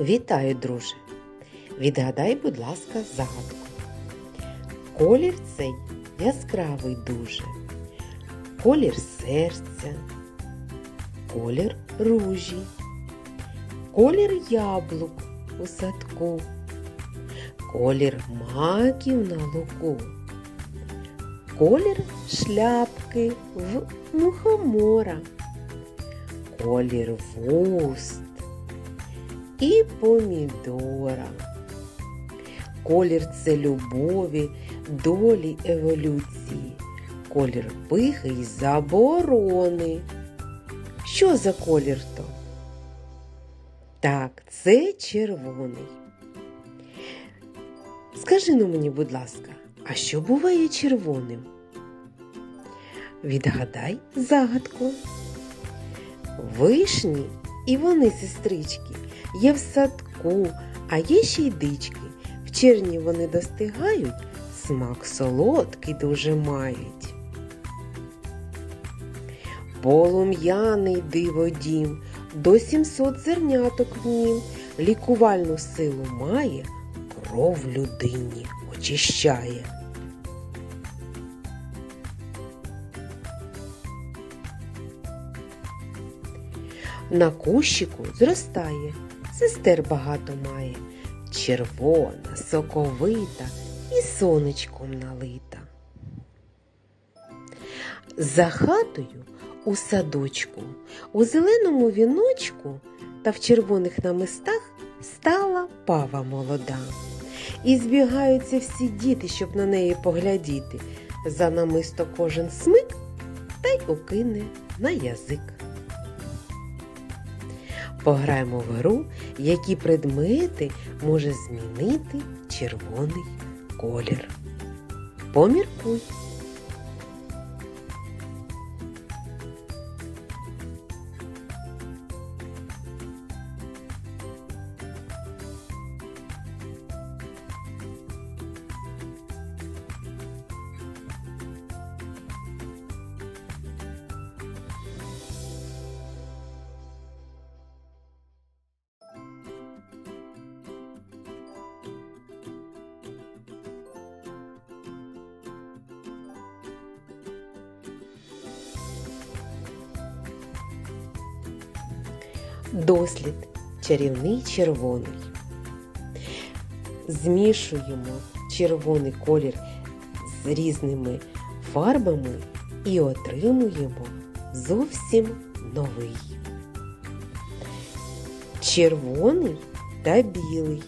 Вітаю, друже! Відгадай, будь ласка, загадку. Колір цей яскравий дуже, колір серця, колір ружі, колір яблук у садку, колір маків на луку, колір шляпки в мухомора, колір вуст і помідора. Колір це любові, долі еволюції, колір пихи й заборони. Що за колір то? Так, це червоний. Скажи ну мені, будь ласка, а що буває червоним? Відгадай загадку. Вишні і вони, сестрички, є в садку, а є ще й дички. В червні вони достигають, смак солодкий дуже мають. Полум'яний диводім, до сімсот зерняток в нім, лікувальну силу має, кров людині очищає. На кущику зростає, сестер багато має, червона, соковита і сонечком налита. За хатою у садочку, у зеленому віночку та в червоних намистах стала пава молода. І збігаються всі діти, щоб на неї поглядіти. За намисто кожен смик та й укине на язик. Пограємо в гру, які предмети може змінити червоний колір. Поміркуй. Дослід чарівний червоний. Змішуємо червоний колір з різними фарбами і отримуємо зовсім новий. Червоний та білий.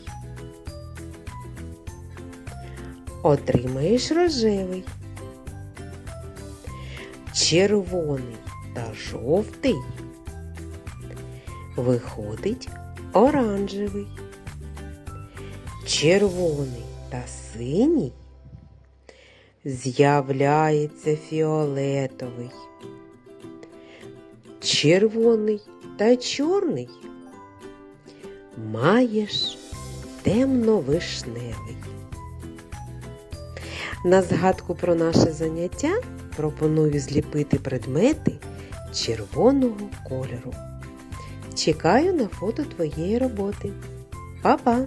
Отримаєш рожевий. Червоний та жовтий виходить оранжевий, червоний та синій з'являється фіолетовий, червоний та чорний маєш темно-вишневий. На згадку про наше заняття пропоную зліпити предмети червоного кольору. Чекаю на фото твоєї роботи. Па-па!